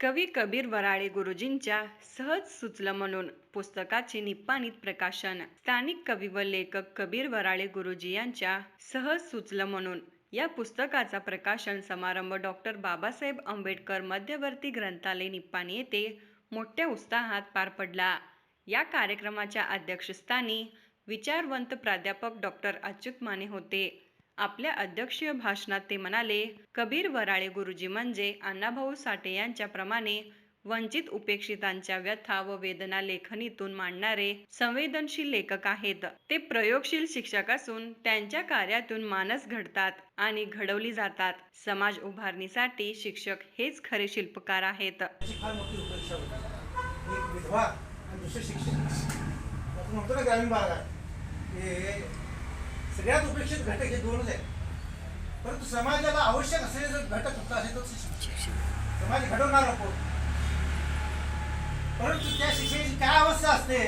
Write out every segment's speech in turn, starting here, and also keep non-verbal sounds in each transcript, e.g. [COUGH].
कवी कबीर वराळे गुरुजींच्या सहज सुचलं म्हणून पुस्तकाचे निप्पाणीत प्रकाशन. स्थानिक कवी व लेखक कबीर वराळे गुरुजी यांच्या सहज सुचलं म्हणून या पुस्तकाचा प्रकाशन समारंभ डॉक्टर बाबासाहेब आंबेडकर मध्यवर्ती ग्रंथालय निप्पाणी येथे मोठ्या उत्साहात पार पडला. या कार्यक्रमाच्या अध्यक्षस्थानी विचारवंत प्राध्यापक डॉक्टर अच्युत माने होते. आपल्या अध्यक्षीय भाषणात ते म्हणाले कबीर वराळे गुरुजी म्हणजे अण्णाभाऊ साठे यांच्याप्रमाणे वंचित उपेक्षितांच्या व्यथा व वेदना लेखनीतून मांडणारे संवेदनशील लेखक आहेत. ते प्रयोगशील शिक्षक असून त्यांच्या कार्यातून मानस घडतात आणि घडवली जातात. समाज उभारणीसाठी शिक्षक हेच खरे शिल्पकार आहेत. विधवा ग्रामीण भागात. सगळ्यात उपेक्षित घटक हे दोनच आहेत. परंतु समाजाला आवश्यक असलेले जर घटक होता असेल तर शिक्षक समाज घडवणार नको. परंतु त्या शिक्षणाची काय अवस्था असते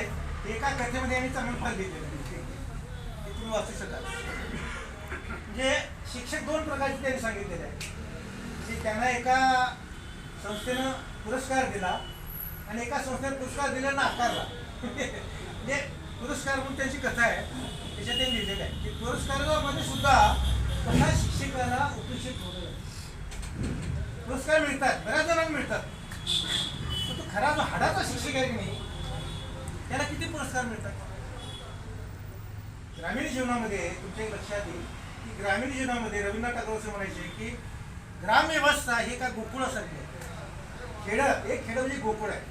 ते एका कथेमध्ये आम्ही चांगलं फल दिलेलं आहे. हे तुम्ही वाचू शकाल. म्हणजे शिक्षक दोन प्रकारचे त्यांनी सांगितलेले आहे की त्यांना एका संस्थेनं पुरस्कार दिला आणि एका संस्थेनं पुरस्कार दिला नाकारला. [LAUGHS] म्हणजे पुरस्कार म्हणून त्यांची कथा आहे. त्याच्यात ते लिहिलेलं आहे. की पुरस्कारामध्ये सुद्धा कथा शिक्षकाला उपेक्षित होत पुरस्कार मिळतात. बऱ्याच जणांना मिळतात. पण तो खरा जो हाडाचा शिक्षक आहे की नाही त्याला किती पुरस्कार मिळतात? ग्रामीण जीवनामध्ये तुमच्या लक्षात येईल की ग्रामीण जीवनामध्ये रवींद्रनाथ टागोर असं म्हणायचे की ग्रामव्यवस्था ही का गोकुळासारखी आहे. खेडं एक खेडं म्हणजे गोकुळ आहे.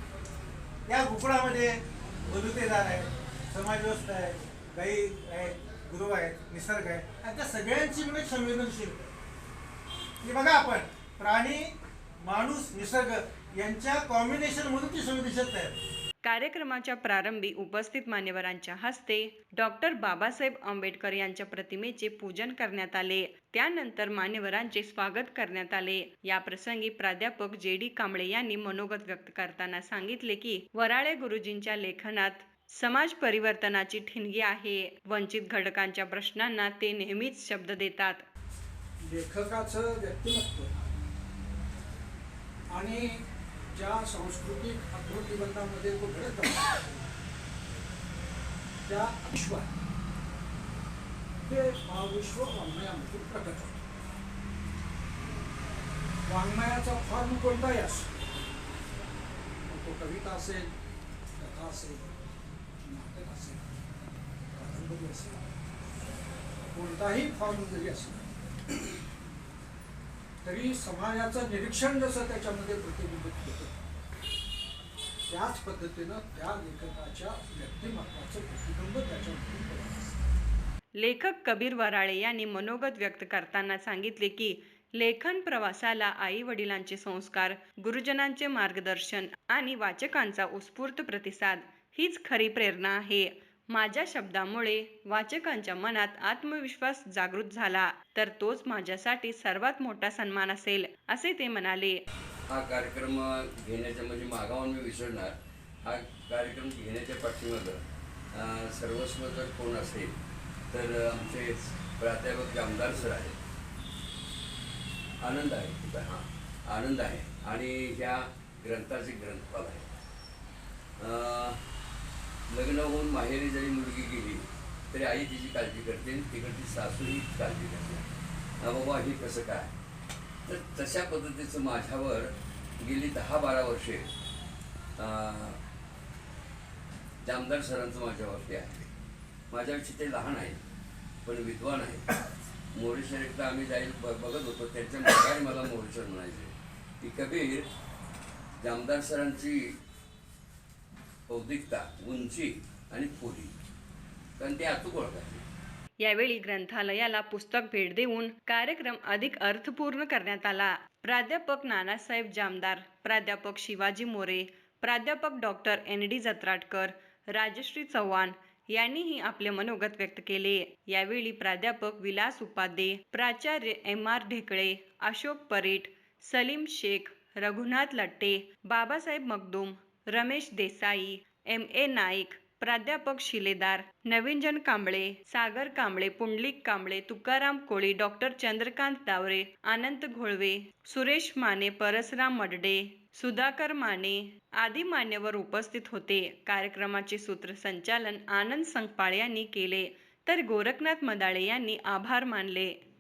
या गोकुळामध्ये बदुतेदार आहे समाज व्यवस्था आहे गाई आहेत गुरु आहेत निसर्ग आहे आणि त्या सगळ्यांची म्हणजे संवेदनशील. हे बघा आपण प्राणी माणूस निसर्ग यांच्या कॉम्बिनेशन मधून ती संवेदनशीलता आहे. कार्यक्रमाच्या प्रारंभी उपस्थित मान्यवरांच्या हस्ते डॉक्टर बाबासाहेब आंबेडकर यांच्या प्रतिमेचे पूजन करण्यात आले. त्यानंतर मान्यवरांचे स्वागत करण्यात आले. या प्रसंगी प्राध्यापक जे डी कांबळे यांनी मनोगत व्यक्त करताना सांगितले की वराळे गुरुजींच्या लेखनात समाज परिवर्तनाची ठिणगी आहे. वंचित घटकांच्या प्रश्नांना ते नेहमीच शब्द देतात. लेखकाचं व्यक्तिमत्व आणि ज्या सांस्कृतिक अकृतिबंधामध्ये तो घडत असतो त्या विश्व ते महाविश्व वाङ्मयामधून प्रकट होतं. वाङ्मयाचा फॉर्म कोणताही असतो तो कविता असेल कथा असेल नाटक असेल कादंबरी असेल कोणताही फॉर्म जरी असला तरी समाजाचं निरीक्षण जसं त्याच्यामध्ये प्रतिबिंबित होतं त्याच पद्धतीनं त्या लेखकाच्या व्यक्तिमत्वाचं प्रतिबिंब त्याच्यामध्ये लेखक कबीर वराळे यांनी मनोगत व्यक्त करताना सांगितले की लेखन प्रवासाला आई वडिलांचे संस्कार गुरुजनांचे मार्गदर्शन आणि वाचकांचा उत्स्फूर्त प्रतिसाद हीच खरी प्रेरणा आहे. माझ्या शब्दामुळे वाचकांच्या मनात आत्मविश्वास जागृत झाला. तर तोच माझ्यासाठी सर्वात मोठा सन्मान असेल असे ते म्हणाले. हा कार्यक्रम घेण्याच्या म्हणजे मागावून मी विसरणार. हा कार्यक्रम घेण्याच्या पाठीमागं सर्वस्व जर कोण असेल तर आमचे प्राध्यापक आमदार सर आहेत. आनंद आहे. हां आनंद आहे. आणि ह्या ग्रंथाचे ग्रंथपाल आहे अं, लग्न होऊन माहेरी जरी मुलगी गेली तरी आई तिची काळजी करते आणि तिकडची सासूही काळजी करते. हा बाबा हे कसं काय? तर तशा पद्धतीचं माझ्यावर गेली दहा बारा वर्षे जामदार सरांचं माझ्यावरती आहे. माझ्यापेक्षा ते लहान आहेत पण विद्वान आहेत मोरेश्वर एकदा आम्ही जाईल बघत होतो त्यांच्या मागाने मला मोरेश्वर म्हणायचे. की कबीर जामदार सरांची बौद्धिकता उंची आणि खोली. कारण ते अचूक ओळखायचे. यावेळी ग्रंथालयाला पुस्तक भेट देऊन कार्यक्रम अधिक अर्थपूर्ण करण्यात आला. प्राध्यापक नानासाहेब जामदार प्राध्यापक शिवाजी मोरे प्राध्यापक doctor N D Jatratkar Rajshree Chavan यांनीही आपले मनोगत व्यक्त केले. यावेळी प्राध्यापक विलास उपाध्ये प्राचार्य M R Dhekale Ashok Paret Salim Shaikh Raghunath Latte Babasaheb Magdum Ramesh Desai M A Naik प्राध्यापक शिलेदार नवीनजन कांबळे सागर कांबळे पुंडलिक कांबळे तुकाराम कोळी डॉक्टर चंद्रकांत दावरे अनंत घोळवे सुरेश माने परसराम मडडे सुधाकर माने आदी मान्यवर उपस्थित होते. कार्यक्रमाचे सूत्रसंचालन आनंद संकपाळ यांनी केले. तर गोरखनाथ मदाळे यांनी आभार मानले.